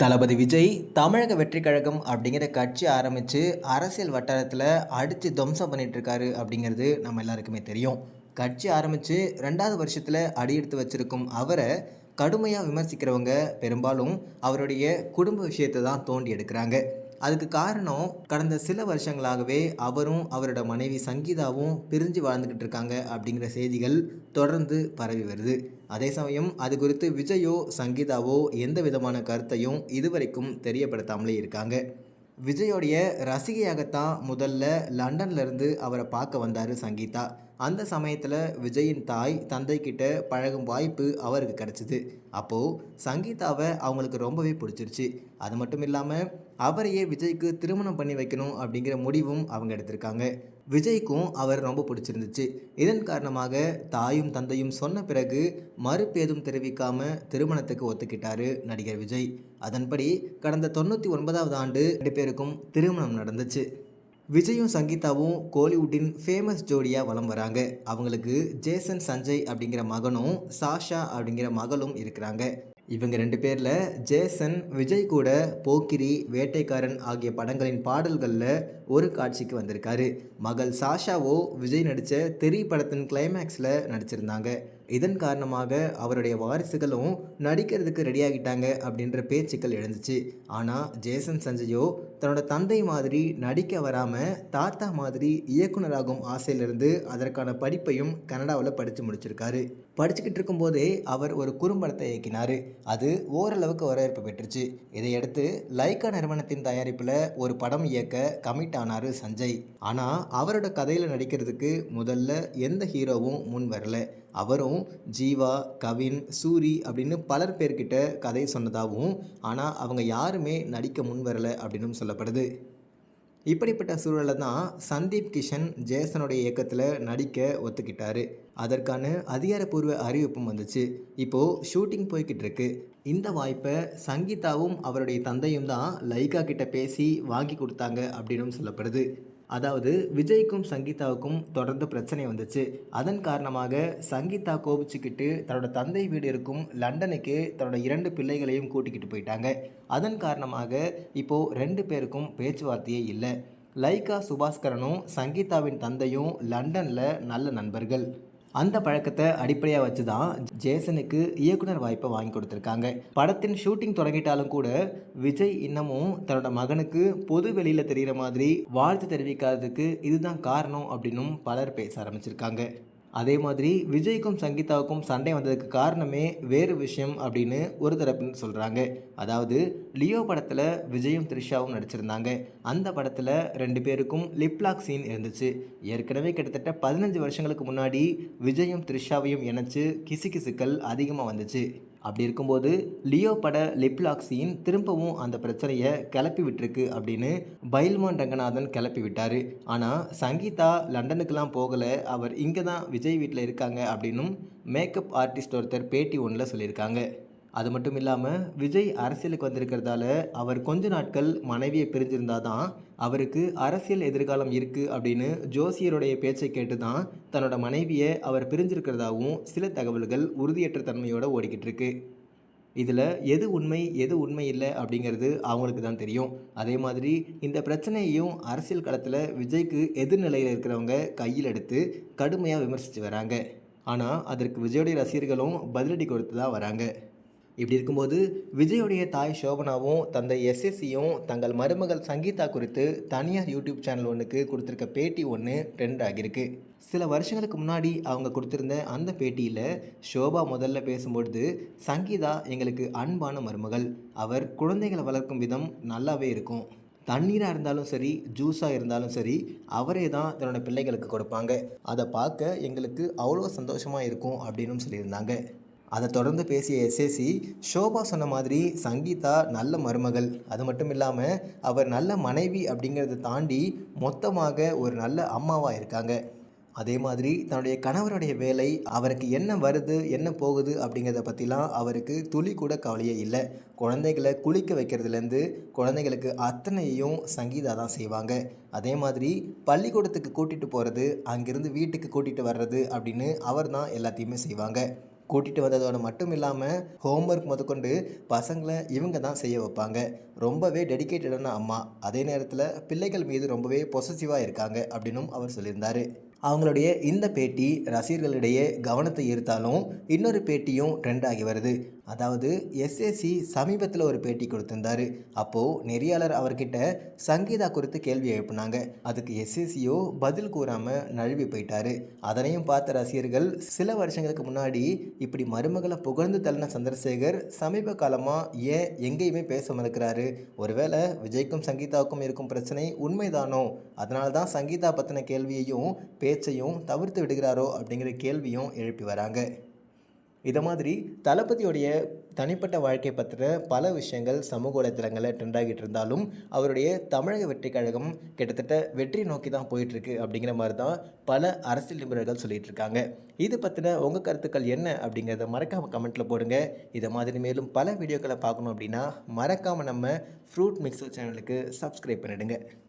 தளபதி விஜய் தமிழக வெற்றி கழகம் அப்படிங்கிற கட்சி ஆரம்பித்து அரசியல் வட்டாரத்தில் அடித்து துவம்சம் பண்ணிகிட்ருக்காரு இருக்காரு அப்படிங்கிறது நம்ம எல்லாருக்குமே தெரியும். கட்சி ஆரம்பித்து ரெண்டாவது வருஷத்தில் அடியெடுத்து வச்சிருக்கும் அவரை கடுமையாக விமர்சிக்கிறவங்க பெரும்பாலும் அவருடைய குடும்ப விஷயத்தை தான் தோண்டி எடுக்கிறாங்க. அதுக்கு காரணம் கடந்த சில வருஷங்களாகவே அவரும் அவரோட மனைவி சங்கீதாவும் பிரிஞ்சு வாழ்ந்துக்கிட்டு இருக்காங்க அப்படிங்கிற செய்திகள் தொடர்ந்து பரவி வருது. அதே சமயம் அது குறித்து விஜயோ சங்கீதாவோ எந்த விதமான கருத்தையும் இதுவரைக்கும் தெரியப்படுத்தாமலே இருக்காங்க. விஜயோடைய ரசிகையாகத்தான் முதல்ல லண்டன்ல இருந்து அவரை பார்க்க வந்தார் சங்கீதா. அந்த சமயத்தில் விஜயின் தாய் தந்தை கிட்ட பழகும் வாய்ப்பு அவருக்கு கிடச்சிது. அப்போது சங்கீதாவை அவங்களுக்கு ரொம்பவே பிடிச்சிருச்சு. அது மட்டும் இல்லாமல் அவரையே விஜய்க்கு திருமணம் பண்ணி வைக்கணும் அப்படிங்கிற முடிவும் அவங்க எடுத்திருக்காங்க. விஜய்க்கும் அவர் ரொம்ப பிடிச்சிருந்துச்சு. இதன் காரணமாக தாயும் தந்தையும் சொன்ன பிறகு மறுப்பேதும் தெரிவிக்காம திருமணத்துக்கு ஒத்துக்கிட்டாரு நடிகர் விஜய். அதன்படி கடந்த தொண்ணூற்றி ஒன்பதாவது ஆண்டு ரெண்டு பேருக்கும் திருமணம் நடந்துச்சு. விஜயும் சங்கீதாவும் கோலிவுட்டின் ஃபேமஸ் ஜோடியாக வலம் வராங்க. அவங்களுக்கு ஜேசன் சஞ்சய் அப்படிங்கிற மகனும் சாஷா அப்படிங்கிற மகளும் இருக்கிறாங்க. இவங்க ரெண்டு பேரில் ஜேசன் விஜய் கூட போக்கிரி வேட்டைக்காரன் ஆகிய படங்களின் பாடல்களில் ஒரு காட்சிக்கு வந்திருக்காரு. மகள் சாஷாவோ விஜய் நடித்த தெரி படத்தின் கிளைமேக்ஸில் நடிச்சிருந்தாங்க. இதன் காரணமாக அவருடைய வாரிசுகளும் நடிக்கிறதுக்கு ரெடியாகிட்டாங்க அப்படின்ற பேச்சுக்கள் எழுந்துச்சு. ஆனால் ஜேசன் சஞ்சயோ தன்னோட தந்தை மாதிரி நடிக்க வராமல் தாத்தா மாதிரி இயக்குனராகும் ஆசையிலிருந்து அதற்கான படிப்பையும் கனடாவில் படித்து முடிச்சிருக்காரு. படிச்சுக்கிட்டு இருக்கும்போதே அவர் ஒரு குறும்படத்தை இயக்கினார். அது ஓரளவுக்கு வரவேற்பு பெற்றுச்சு. இதையடுத்து லைக்கா நிறுவனத்தின் தயாரிப்பில் ஒரு படம் இயக்க கமிட் ஆனார் சஞ்சய். ஆனால் அவரோட கதையில் நடிக்கிறதுக்கு முதல்ல எந்த ஹீரோவும் முன் வரல. அவரும் ஜீவா கவின் சூரி அப்படின்னு பலர் பேர்கிட்ட கதை சொன்னதாகவும் ஆனால் அவங்க யாருமே நடிக்க முன் வரலை அப்படின்னும் சொல்லப்படுது. இப்படிப்பட்ட சூழலில் தான் சந்தீப் கிஷன் ஜேசனுடைய இயக்கத்தில் நடிக்க ஒத்துக்கிட்டாரு. அதற்கான அதிகாரப்பூர்வ அறிவிப்பும் வந்துச்சு. இப்போது ஷூட்டிங் போய்கிட்டு இருக்கு இந்த வாய்ப்பை சங்கீதாவும் அவருடைய தந்தையும் தான் லைகா கிட்ட பேசி வாங்கி கொடுத்தாங்க அப்படின்னும் சொல்லப்படுது. அதாவது விஜய்க்கும் சங்கீதாவுக்கும் தொடர்ந்து பிரச்சனை வந்துச்சு. அதன் காரணமாக சங்கீதா கோபிச்சுக்கிட்டு தன்னோட தந்தை வீடு இருக்கும் லண்டனுக்கு தன்னோட இரண்டு பிள்ளைகளையும் கூட்டிக்கிட்டு போயிட்டாங்க. அதன் காரணமாக இப்போது ரெண்டு பேருக்கும் பேச்சுவார்த்தையே இல்லை. லைகா சுபாஸ்கரனும் சங்கீதாவின் தந்தையும் லண்டனில் நல்ல நண்பர்கள். அந்த பழக்கத்தை அடிப்படையாக வச்சு தான் ஜேசனுக்கு இயக்குனர் வாய்ப்பை வாங்கி கொடுத்துருக்காங்க. படத்தின் ஷூட்டிங் தொடங்கிட்டாலும் கூட விஜய் இன்னமும் தன்னோட மகனுக்கு பொது வெளியில் தெரிகிற மாதிரி வாழ்த்து தெரிவிக்காததுக்கு இதுதான் காரணம் அப்படின்னும் பலர் பேச ஆரம்பிச்சிருக்காங்க. அதே மாதிரி விஜய்க்கும் சங்கீதாவுக்கும் சண்டை வந்ததுக்கு காரணமே வேறு விஷயம் அப்படின்னு ஒரு தரப்புன்னு சொல்கிறாங்க அதாவது லியோ படத்தில் விஜயும் த்ரிஷாவும் நடிச்சிருந்தாங்க. அந்த படத்தில் ரெண்டு பேருக்கும் லிப்லாக் சீன் இருந்துச்சு. ஏற்கனவே கிட்டத்தட்ட பதினஞ்சு வருஷங்களுக்கு முன்னாடி விஜயும் த்ரிஷாவையும் இணைச்சு கிசுகிசுக்கள் அதிகமாக வந்துச்சு. அப்படி இருக்கும்போது லியோ பட லிப்லாக்ஸியின் திரும்பவும் அந்த பிரச்சனையை கிளப்பி விட்டுருக்கு அப்படின்னு பைல்மான் ரங்கநாதன் கிளப்பி விட்டார். ஆனால் சங்கீதா லண்டனுக்கெலாம் போகலை. அவர் இங்கே தான் விஜய் வீட்டில் இருக்காங்க அப்படின்னும் மேக்கப் ஆர்டிஸ்ட் ஒருத்தர் பேட்டி ஒன்றில் சொல்லியிருக்காங்க. அது மட்டும் இல்லாமல் விஜய் அரசியலுக்கு வந்திருக்கிறதால அவர் கொஞ்ச நாட்கள் மனைவியை பிரிஞ்சிருந்தா தான் அவருக்கு அரசியல் எதிர்காலம் இருக்குது அப்படின்னு ஜோசியருடைய பேச்சை கேட்டு தான் தன்னோட மனைவியை அவர் பிரிஞ்சிருக்கிறதாவும் சில தகவல்கள் உறுதியற்ற தன்மையோடு ஓடிக்கிட்டு இருக்கு. இதில் எது உண்மை எது உண்மை இல்லை அப்படிங்கிறது அவங்களுக்கு தான் தெரியும். அதே மாதிரி இந்த பிரச்சனையையும் அரசியல் களத்தில் விஜய்க்கு எதிர்நிலையில் இருக்கிறவங்க கையில் எடுத்து கடுமையாக விமர்சித்து வராங்க. ஆனால் அதற்கு விஜயோடைய ரசிகர்களும் பதிலடி கொடுத்து தான் வராங்க. இப்படி இருக்கும்போது விஜயுடைய தாய் சோபனாவும் தந்தை எஸ்எஸ்சியும் தங்கள் மருமகள் சங்கீதா குறித்து தனியார் யூடியூப் சேனல் ஒன்றுக்கு கொடுத்துருக்க பேட்டி ஒன்று ட்ரெண்ட் ஆகியிருக்கு. சில வருஷங்களுக்கு முன்னாடி அவங்க கொடுத்துருந்த அந்த பேட்டியில் ஷோபா முதல்ல பேசும்பொழுது சங்கீதா எங்களுக்கு அன்பான மருமகள். அவர் குழந்தைகளை வளர்க்கும் விதம் நல்லாவே இருக்கும். தண்ணீராக இருந்தாலும் சரி ஜூஸாக இருந்தாலும் சரி அவரே தான் தன்னோட பிள்ளைகளுக்கு கொடுப்பாங்க. அதை பார்க்க எங்களுக்கு அவ்வளோ சந்தோஷமாக இருக்கும் அப்படின்னும் சொல்லியிருந்தாங்க. அதை தொடர்ந்து பேசிய எஸ்ஏசி ஷோபா சொன்ன மாதிரி சங்கீதா நல்ல மருமகள். அது மட்டும் இல்லாமல் அவர் நல்ல மனைவி அப்படிங்கிறத தாண்டி மொத்தமாக ஒரு நல்ல அம்மாவாக இருக்காங்க. அதே மாதிரி தன்னுடைய கணவருடைய வேலை அவருக்கு என்ன வருது என்ன போகுது அப்படிங்கிறத பற்றிலாம் அவருக்கு துளி கூட கவலையே இல்லை. குழந்தைகளை குளிக்க வைக்கிறதுலேருந்து குழந்தைகளுக்கு அத்தனையும் சங்கீதா தான் செய்வாங்க. அதே மாதிரி பள்ளிக்கூடத்துக்கு கூட்டிகிட்டு போகிறது அங்கேருந்து வீட்டுக்கு கூட்டிகிட்டு வர்றது அப்படின்னு அவர் தான் எல்லாத்தையுமே செய்வாங்க. கூட்டிகிட்டு வந்ததோடு மட்டும் இல்லாமல் ஹோம்ஒர்க் முதற்கொண்டு பசங்களை இவங்க தான் செய்ய வைப்பாங்க. ரொம்பவே டெடிகேட்டடான அம்மா. அதே நேரத்தில் பிள்ளைகள் மீது ரொம்பவே பொசசிவாக இருக்காங்க அப்படின்னும் அவர் சொல்லியிருந்தார். அவங்களுடைய இந்த பேட்டி ரசிகர்களிடையே கவனத்தை ஈர்த்தாலும் இன்னொரு பேட்டியும் ட்ரெண்ட் ஆகி வருது. அதாவது எஸ்எஸ்சி சமீபத்தில் ஒரு பேட்டி கொடுத்திருந்தார். அப்போது நெறியாளர் அவர்கிட்ட சங்கீதா குறித்து கேள்வி எழுப்பினாங்க. அதுக்கு எஸ்எஸ்சியோ பதில் கூறாமல் நழுவி போயிட்டாரு. அதனையும் பார்த்த ரசிகர்கள் சில வருஷங்களுக்கு முன்னாடி இப்படி மருமகளை புகழ்ந்து தள்ளின சந்திரசேகர் சமீப காலமாக ஏன் எங்கேயுமே பேச மறுக்கிறாரு. ஒருவேளை விஜய்க்கும் சங்கீதாவுக்கும் இருக்கும் பிரச்சனை உண்மைதானோ? அதனால தான் சங்கீதா பற்றின கேள்வியையும் பேச்சையும் தவிர்த்து விடுகிறாரோ அப்படிங்கிற கேள்வியும் எழுப்பி வராங்க. இதை மாதிரி தளபதியுடைய தனிப்பட்ட வாழ்க்கை பற்றின பல விஷயங்கள் சமூக வலைத்தளங்களில் ட்ரெண்ட் ஆகிட்டு இருந்தாலும் அவருடைய தமிழக வெற்றி கழகம் கிட்டத்தட்ட வெற்றி நோக்கி தான் போயிட்டுருக்கு அப்படிங்கிற மாதிரி தான் பல அரசியல் நிபுணர்கள் சொல்லிட்டு இருக்காங்க. இது பற்றின உங்கள் கருத்துக்கள் என்ன அப்படிங்கிறத மறக்காமல் கமெண்ட்டில் போடுங்க. இதை மாதிரி மேலும் பல வீடியோக்களை பார்க்கணும் அப்படின்னா மறக்காமல் நம்ம ஃப்ரூட் மிக்சர் சேனலுக்கு சப்ஸ்கிரைப் பண்ணிடுங்க.